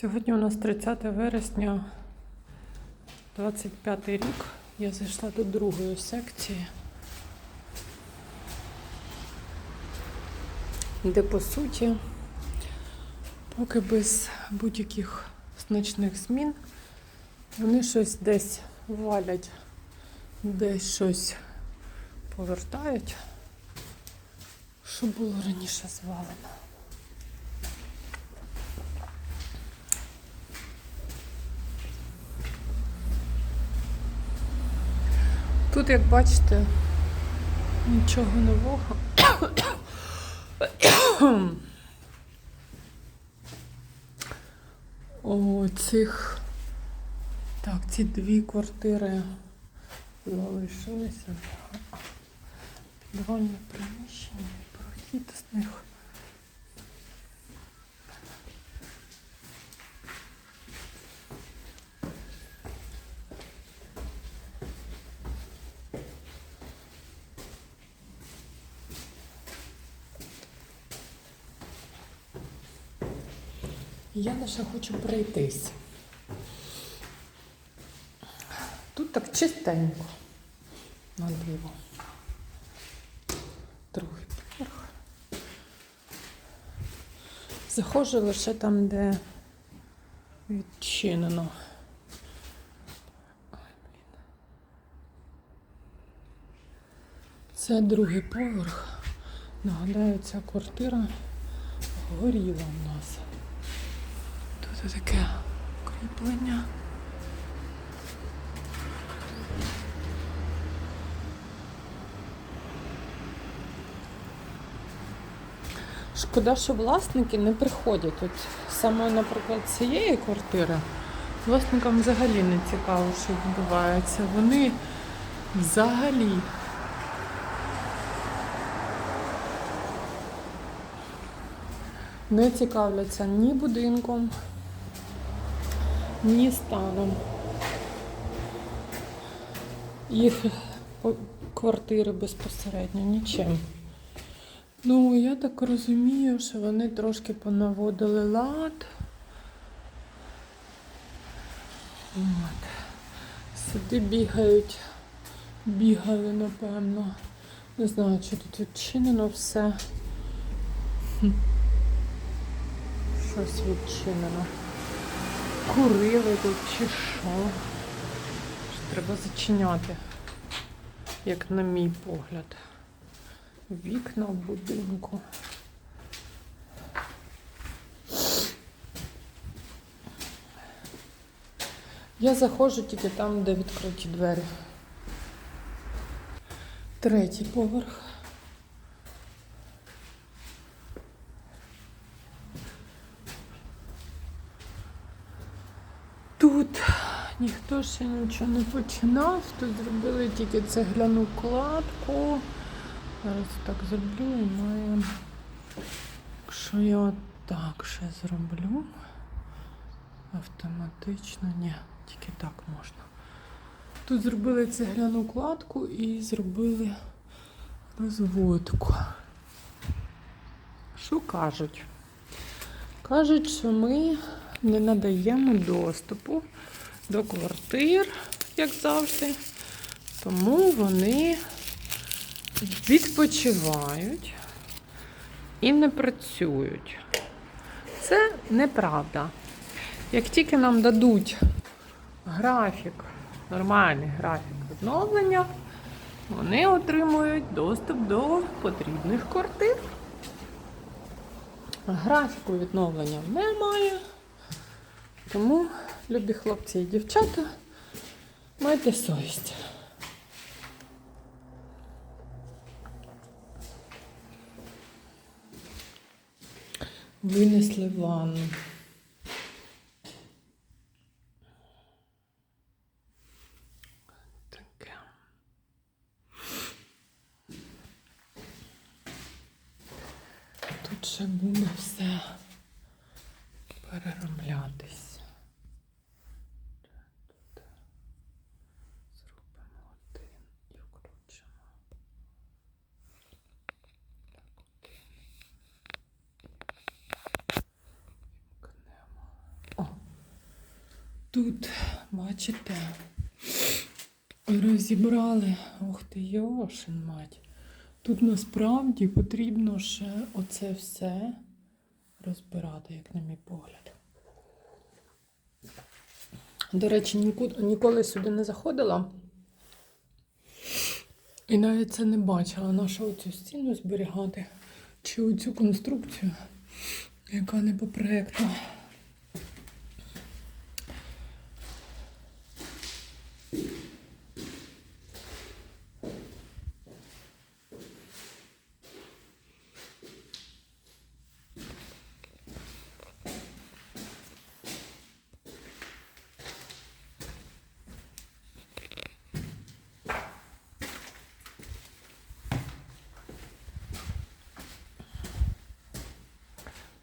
Сьогодні у нас 30 вересня, 25 рік. Я зайшла до другої секції, де по суті, поки без будь-яких значних змін, вони щось десь валять, десь щось повертають, що було раніше звалено. Тут, як бачите, нічого нового. О, цих. Так, ці дві квартири залишилися. Підвальне приміщення, прохід з них. Я лише хочу пройтись. Тут так чистенько. На диво. Другий поверх. Заходжу лише там, де відчинено. Це другий поверх. Нагадаю, ця квартира горіла в нас. Тут таке кріплення. Шкода, що власники не приходять. От саме, наприклад, цієї квартири власникам взагалі не цікаво, що відбувається. Вони взагалі не цікавляться ні будинком, ні станом. Їх квартири безпосередньо нічим. Ну, я так розумію, що вони трошки понаводили лад. От. Сюди бігають, бігали, напевно. Не знаю, чи тут відчинено все. Щось відчинено. Курили тут чи що. Треба зачиняти, як на мій погляд. Вікна в будинку. Я заходжу тільки там, де відкриті двері. Третій поверх. Тут ніхто ще нічого не починав. Тут зробили тільки цегляну кладку. Зараз так зроблю і маю. Якщо я так ще зроблю, автоматично, ні, тільки так можна. Тут зробили цегляну кладку і зробили розводку. Що кажуть? Кажуть, що ми не надаємо доступу до квартир, як завжди, тому вони відпочивають і не працюють. Це неправда. Як тільки нам дадуть графік, нормальний графік відновлення, вони отримують доступ до потрібних квартир. Графіку відновлення немає. Тому, любі хлопці і дівчата, майте совість. Винесли ванну. Таке. Тут ще буде все перероблятись. Тут зробимо один і включимо. Так, окей. Вімкнемо. О, Тут, бачите, розібрали. Ох ти, Йошин мать. Тут насправді потрібно ще оце все розбирати, як на мій погляд. До речі, ніколи сюди не заходила. І навіть це не бачила, на що цю стіну зберігати, чи оцю конструкцію, яка не по проєкту.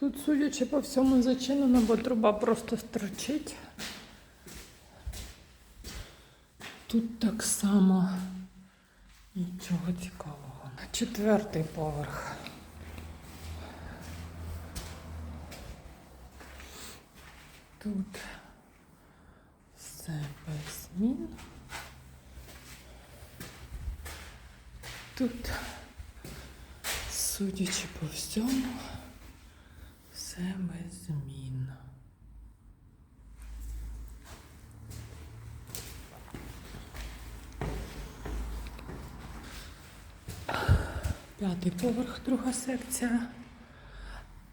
Тут, судячи по всьому, зачинено, бо труба просто строчить. Тут так само нічого цікавого. Четвертий поверх. Тут все без змін. Тут, судячи по всьому, все без змін. П'ятий поверх, друга секція.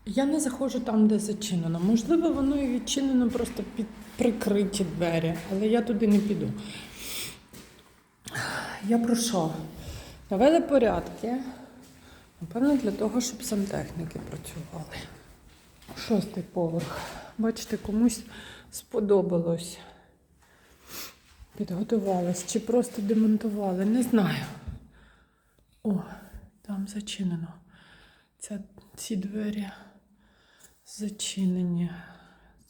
Я не заходжу там, де зачинено. Можливо, воно і відчинено просто під прикриті двері, але я туди не піду. Я про що? Навели порядки. Напевно, для того, щоб сантехніки працювали. Шостий поверх. Бачите, комусь сподобалось. Підготувались чи просто демонтували, не знаю. О, там зачинено. Ця, ці двері зачинені.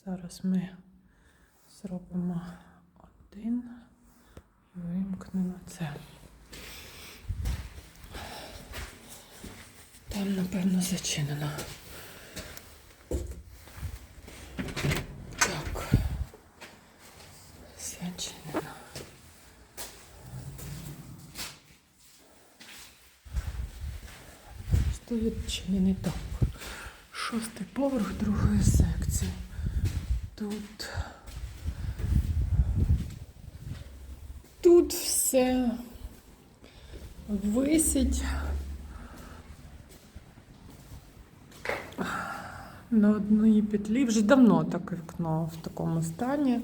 Зараз ми зробимо один і вимкнемо це. Там, напевно, зачинено. Так. Зачинено. Що відчинений так. Шостий поверх другої секції. Тут. Тут все висить. На одній петлі вже давно таке вікно в такому стані.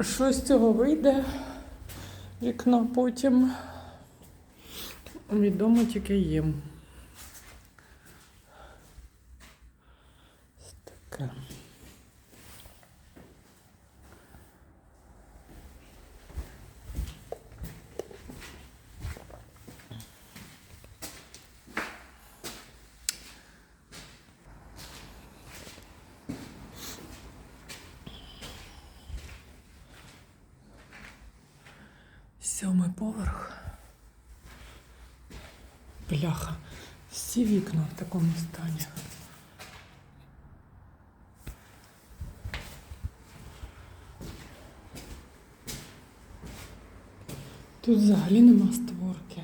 Що з цього вийде вікно потім відомо тільки їм. Таке. Сьомий поверх. Бляха. Всі вікна в такому стані. Тут взагалі нема створки.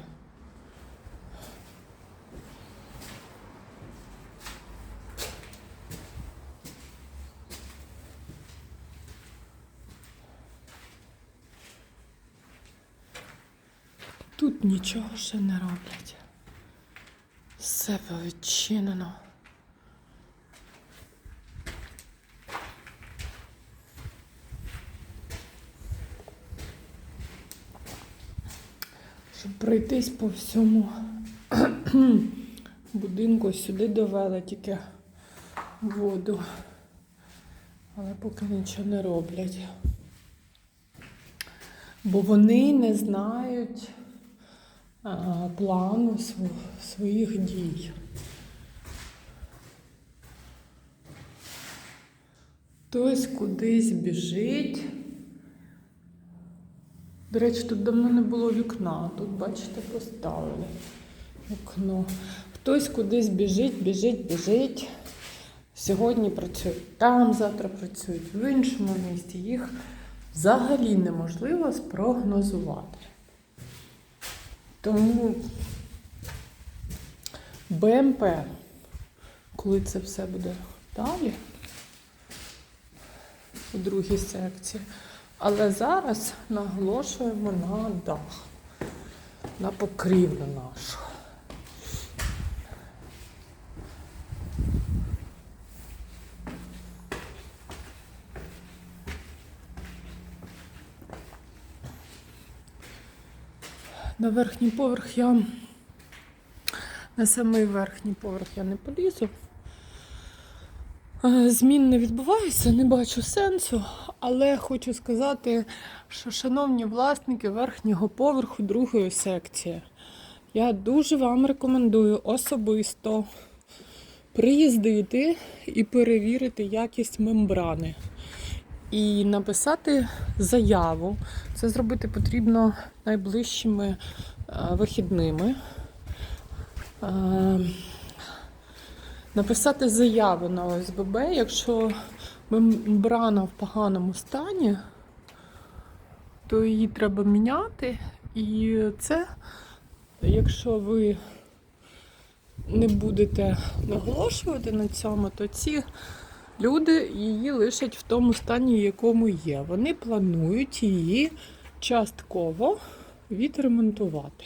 Тут нічого ще не роблять. Все відчинено. Щоб пройтись по всьому будинку, сюди довели тільки воду. Але поки нічого не роблять. Бо вони не знають плану своїх дій. Хтось кудись біжить. До речі, тут давно не було вікна. Тут, бачите, поставили вікно. Хтось кудись біжить, біжить, біжить. Сьогодні працюють там, завтра працюють в іншому місті. Їх взагалі неможливо спрогнозувати. Тому БМП, коли це все буде далі, у другій секції. Але зараз наголошуємо на дах, на покрівлю нашу. На верхній поверх я на самий верхній поверх я не полізу. Е, Змін не відбувається, не бачу сенсу, але хочу сказати, що, шановні власники верхнього поверху другої секції, я дуже вам рекомендую особисто приїздити і перевірити якість мембрани. І написати заяву. Це зробити потрібно найближчими е, вихідними. Е, написати заяву на ОСББ, якщо мембрана в поганому стані, то її треба міняти. І це, якщо ви не будете наголошувати на цьому, то ці люди її лишать в тому стані, в якому є. Вони планують її частково відремонтувати.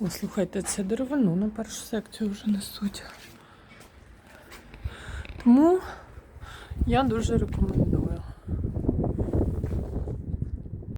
О, слухайте, це деревину на першу секцію вже несуть. Тому я дуже рекомендую.